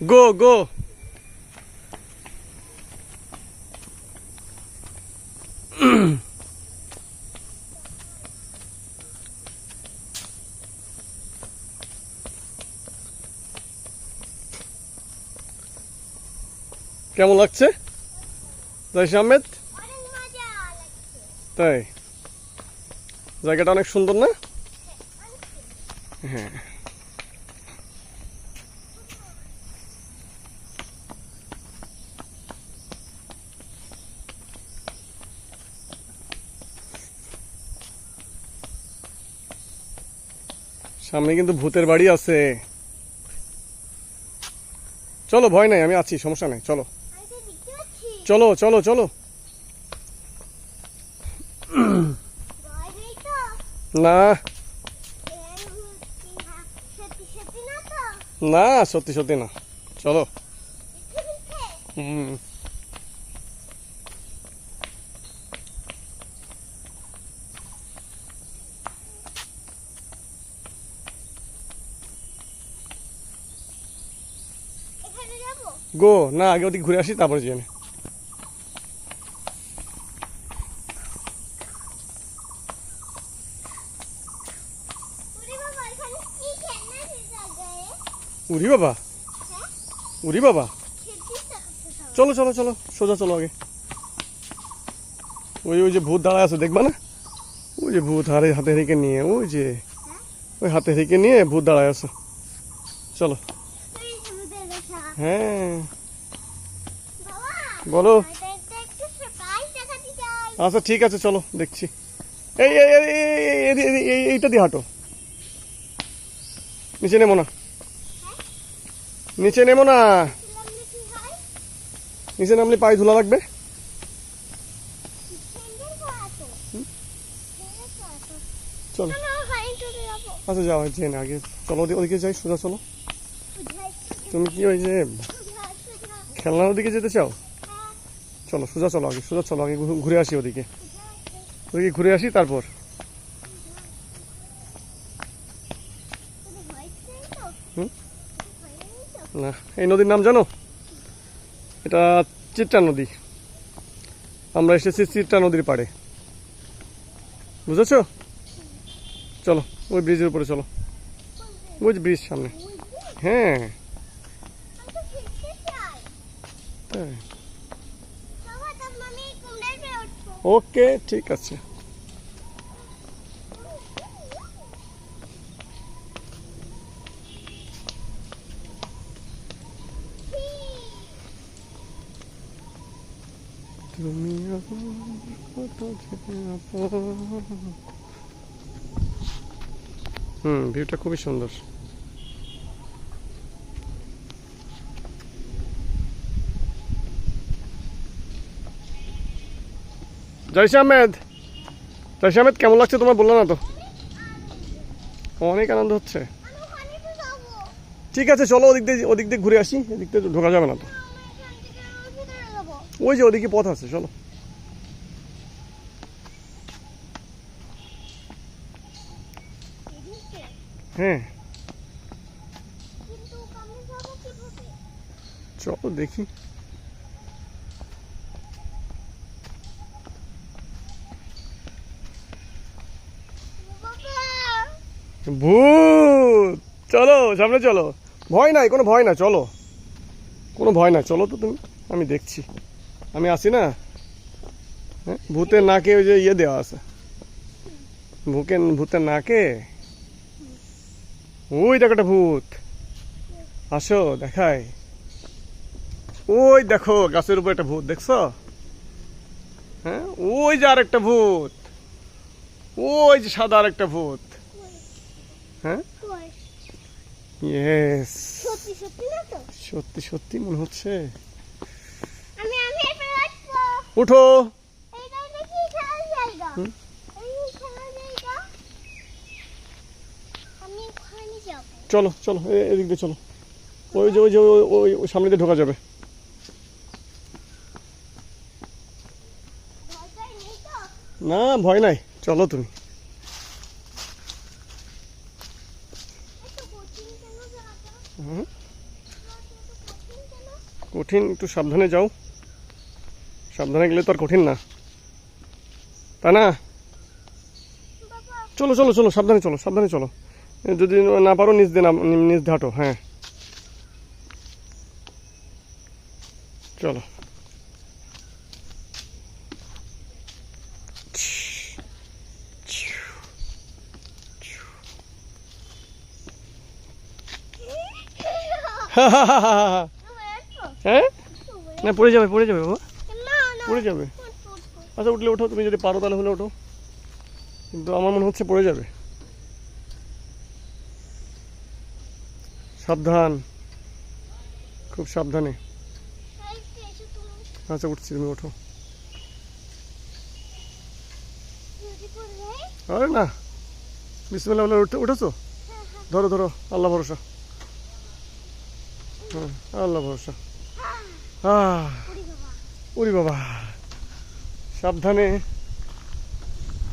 গো go. কেমন লাগছে? জয়শ আহমেদ? তাই? জায়গাটা অনেক সুন্দর না? হ্যাঁ। সামনে কিন্তু ভূতের বাড়ি আছে। চলো, ভয় নাই, আমি আছি, সমস্যা নাই, চলো। চলো চলো চলো। না। না, সত্যি সত্যি না। চলো। হুম এখানে যাব গো না আগে ওদিকে ঘুরে আসি তারপরে জেনে উরি বাবা হ্যাঁ? উরি বাবা? সব চলো চলো চলো সোজা চলো আগে। ওই ওই যে ভূত দাঁড়ায় আছে দেখবা না? ওই যে ভূত হারে হাতে হেঁকে নিয়ে ওই যে ওই হাতে হেঁকে নিয়ে ভূত দাঁড়ায় আছে। চলো। হ্যাঁ। বলো। আচ্ছা ঠিক আছে চলো দেখছি। এই এই এই- এই- এই- এই- এই- এই- এইটা দিয়ে হাঁটো। নিচে নেমো না। নিচে নেমো না। নিচে নামলে পায়ে ধুলা লাগবে। চলো। আচ্ছা যাও জেনে আগে। চলো ওদি- ওদিকে যাই সোজা চলো। তুমি কি ওই যে খেলনার ওদিকে যেতে চাও? চলো, সোজা চলো আগে, সোজা চলো আগে ঘুরে আসি ওদিকে। ওদিকে ঘুরে আসি, তারপর। না, এই নদীর নাম জানো? এটা চিত্রা নদী। আমরা এসেছি চিত্রা নদীর পাড়ে। বুঝেছ? চলো, ওই ব্রিজের উপরে চলো। ওই ব্রিজ সামনে। হ্যাঁ আমি তো খেলতে চাই হ্যাঁ। বাবা তো মামি কুমড়ায় পেয়ে উঠবো ওকে ঠিক আছে। তুমি হুম ভিউটা খুবই সুন্দর। জয়স আহমেদ। জয়স আহমেদ, কেমন লাগছে তোমার? বলল না তো। অনেক আনন্দ হচ্ছে। ঠিক আছে, চলো ওদিক দিয়ে ওদিক দিয়ে ঘুরে আসি। এদিক দিয়ে ঢোকা যাবে না তো। ওই যে ওদিকে পথ আছে, চলো। হ্যাঁ। চলো দেখি বাবা ভূত! চলো, সামনে চলো। ভয় নাই, কোনো ভয় না চলো। কোনো ভয় না চলো তো তুমি, আমি দেখছি। আমি আছি না? হ্যাঁ ভূতের নাকে ওই যে ইয়ে দেওয়া আছে। ভূকের ভূতের নাকে? ওই দেখো একটা ভূত। আসো, দেখাই। ওই দেখো, গাছের উপর একটা ভূত, দেখছ? হ্যাঁ ওই যে আর একটা ভূত। ওই যে সাদা আর একটা ভূত। হ্যাঁ? ইয়েস সত্যি সত্যি না তো? সত্যি সত্যি মনে হচ্ছে। আমি আমি উঠো। চলো চলো এদিক দিয়ে চলো। ওই যে ওই যে ওই- সামনে দিয়ে ঢোকা যাবে। না ভয় নাই। চলো তুমি একটু কোচিং কেন যাব কঠিন, একটু সাবধানে যাও। সাবধানে গেলে তো আর কঠিন না। তা না চলো চলো চলো, সাবধানে চলো সাবধানে চলো। যদি না পারো নিজ দিয়ে নিজ ধাটো হ্যাঁ। চলো। হ্যাঁ না, পড়ে যাবে পড়ে যাবে বাবা পড়ে যাবে। আচ্ছা উঠলে ওঠো, তুমি যদি পারো তাহলে হলে ওঠো কিন্তু আমার মনে হচ্ছে পড়ে যাবে সাবধান খুব সাবধানে। আচ্ছা উঠছি, তুমি ওঠো? আরে না উঠে উঠেছো। ধরো ধরো, আল্লাহ ভরসা হ্যাঁ আল্লাহ ভরসা ওরে বাবা। সাবধানে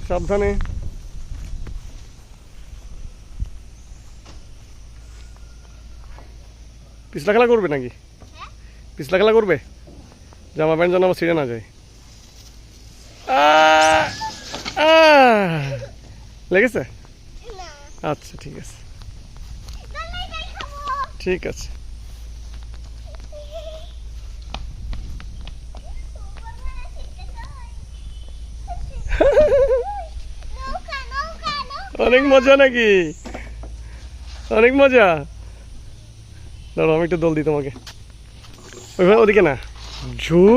সাবধানে পিছলা খেলা করবে নাকি? পিছলা খেলা করবে জামা প্যান্ট যেন আমার ছিঁড়ে না যায়! লেগেছে আচ্ছা ঠিক আছে। ঠিক আছে নৌকা, নৌকা, নৌকা। অনেক মজা নাকি? অনেক মজা? দাঁড়ো আমি একটু দোল দিই তোমাকে। ওইভাবে ওদিকে না। ঝু।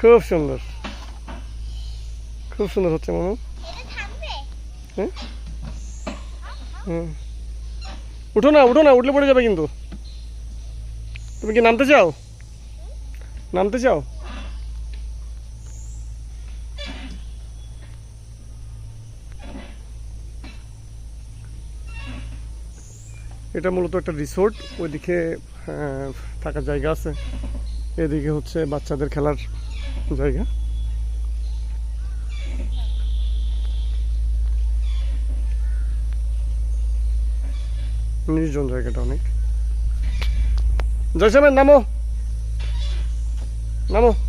খুব সুন্দর। খুব সুন্দর হচ্ছে, মামু। হ্যাঁ? হুম। উঠো না উঠো না, উঠলে পড়ে যাবে কিন্তু। তুমি কি নামতে চাও? নামতে চাও? এটা মূলত একটা রিসোর্ট, ওইদিকে থাকার জায়গা আছে। এদিকে হচ্ছে বাচ্চাদের খেলার জায়গা। নির্জন জায়গাটা অনেক। জয়সামের, নামো! নামো!